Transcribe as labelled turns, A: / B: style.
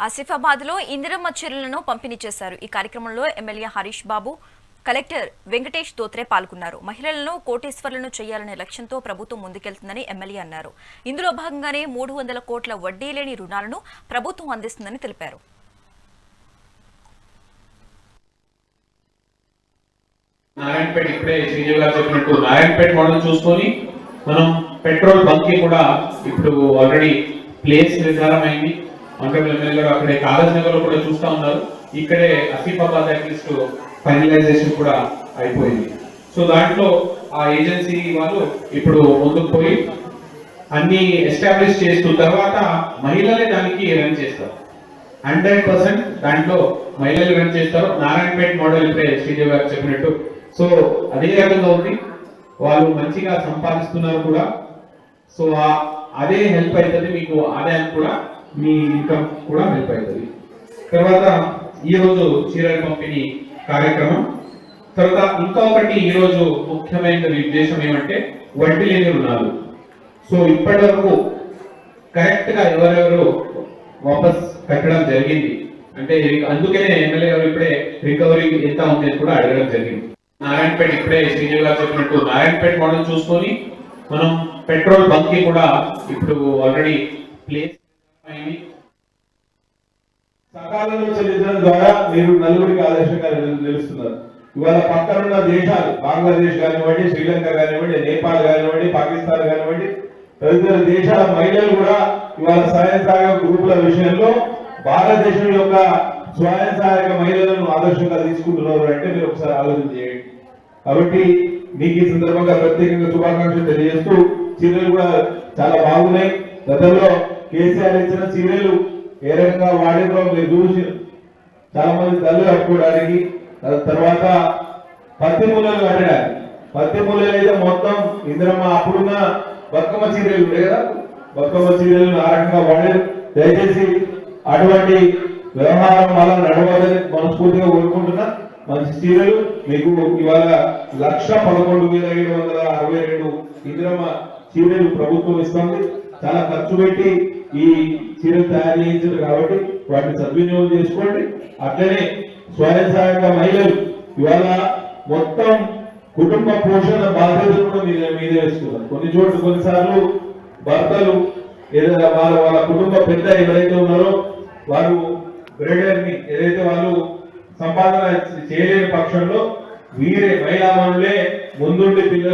A: ఆసిఫాబాద్లో ఇందిరమ్మ చీరలను పంపిణీ చేశారు. ఈ కార్యక్రమంలో ఎమ్మెల్యే హరీష్ బాబు కలెక్టర్ వెంకటేష్ దోత్రే పాల్గొన్నారు. మహిళలను కోటేశ్వర్లను చేయాలనే లక్ష్యంతో ప్రభుత్వం ముందుకెళ్తుందని ఎమ్మెల్యే అన్నారు. ఇందులో భాగంగానే మూడు వందల కోట్ల వడ్డీ లేని రుణాలను ప్రభుత్వం అందిస్తుందని తెలిపారు.
B: నారాయణపేట ఇప్పుడే శ్రీజీవి గారు చెప్పినట్టు నారాయణపేట మోడల్ చూసుకొని మనం పెట్రోల్ బంక్ కూడా ఇప్పుడు ఆల్రెడీ ప్లేస్ నిర్ధారమైంది అయింది ఎమ్మెల్యే గారు అక్కడే కాలేజ్ నగర్ కూడా చూస్తా ఉన్నారు. ఇక్కడే అసీఫాబాద్ అట్లీస్ట్ ఫైనలైజేషన్ కూడా అయిపోయింది. సో దాంట్లో ఆ ఏజెన్సీ వాళ్ళు ఇప్పుడు ముందుకు పోయి అన్ని ఎస్టాబ్లిష్ చేస్తూ తర్వాత మహిళలే దానికి రన్ చేస్తారు. హండ్రెడ్ పర్సెంట్ దాంట్లో మహిళలు రన్ చేస్తారు. నారాయణపేట మోడల్ ఇప్పుడే శ్రీదేవి గారు చెప్పినట్టు. సో అదే రకంగా ఉంది. వాళ్ళు మంచిగా సంపాదిస్తున్నారు కూడా. సో అదే హెల్ప్ అవుతుంది మీకు ఆదాయం కూడా మీ ఇన్కమ్ కూడా హెల్ప్ అవుతుంది తర్వాత ఈ రోజు చీరల పంపిణీ కార్యక్రమం. తర్వాత ఇంకా ఒకటి ఈ రోజు ముఖ్యమైన ఉద్దేశం ఏమంటే వడ్డీ లేని రుణాలు సో ఇప్పటి వరకు కరెక్ట్గా ఎవరెవరు వాపస్ కట్టడం జరిగింది. అంటే అందుకనే ఎమ్మెల్యే గారు ఇప్పుడే రికవరీ ఎంత ఉంది అని కూడా అడగడం జరిగింది. నారాయణపేట ఇప్పుడే శ్రీజీవి గారు చెప్పినట్టు నారాయణపేట మోడల్ చూసుకొని మనం పెట్రోల్ బంక్కి కూడా ఇప్పుడు ఆల్రెడీ ప్లేస్
C: సకాలంలో చెల్లించడం ద్వారా మీరు నలుగురికి ఆదర్శంగా నిలుస్తున్నారు. ఇవాళ పక్కనున్న దేశాలు బంగ్లాదేశ్ కానివ్వండి శ్రీలంక కానివ్వండి నేపాల్ కానివ్వండి పాకిస్తాన్ కానివ్వండి తదితర దేశాల మహిళలు కూడా ఇవాళ స్వయం సహాయక గ్రూపుల విషయంలో భారతదేశం యొక్క స్వయం సహాయక మహిళలను ఆదర్శంగా తీసుకుంటున్నారు అంటే మీరు ఒకసారి ఆలోచన చేయండి. కాబట్టి మీకు ఈ సందర్భంగా ప్రత్యేకంగా శుభాకాంక్షలు తెలియజేస్తూ చీరలు కూడా చాలా బాగున్నాయి. గతంలో కేసీఆర్ ఇచ్చిన చీరలు ఏ రకంగా వాడినో మీరు చూసి చాలా మంది తల్లి కట్టుకోవడానికి తర్వాత పత్తి మూలలు కట్టడానికి. పత్తి మూలలు అయితే మొత్తం ఇంద్రమ్మ అప్పుడున్న బతుకమ్మ చీరలు ఉండే కదా? బతుకమ్మ చీరలు ఆ రకంగా వాడారు. దయచేసి అటువంటి వ్యవహారం వల్ల నడవదని మనస్ఫూర్తిగా కోరుకుంటున్నా. మంచి చీరలు మీకు ఇవాళ లక్ష పదకొండు వేల ఏడు వందల అరవై రెండు ఇందిరమ్మ చీరలు ప్రభుత్వం ఇస్తుంది. చాలా ఖర్చు పెట్టి ఈ చీరలు తయారు చేయించారు కాబట్టి వాటిని సద్వినియోగం చేసుకోండి. అట్లనే స్వయం సహాయక మహిళలు ఇవాళ మొత్తం కుటుంబ పోషణ బాధ్యతలు కూడా మీద మీదే కొన్ని చోట్ల కొన్నిసార్లు భర్తలు ఏదైనా వాళ్ళ వాళ్ళ కుటుంబ పెద్ద ఎవరైతే ఉన్నారో వారు బ్రెడర్ని ఏదైతే వాళ్ళు సంపాదన చేయలేని పక్షంలో వీరే మహిళా వాళ్ళే ముందుండి పిల్లలు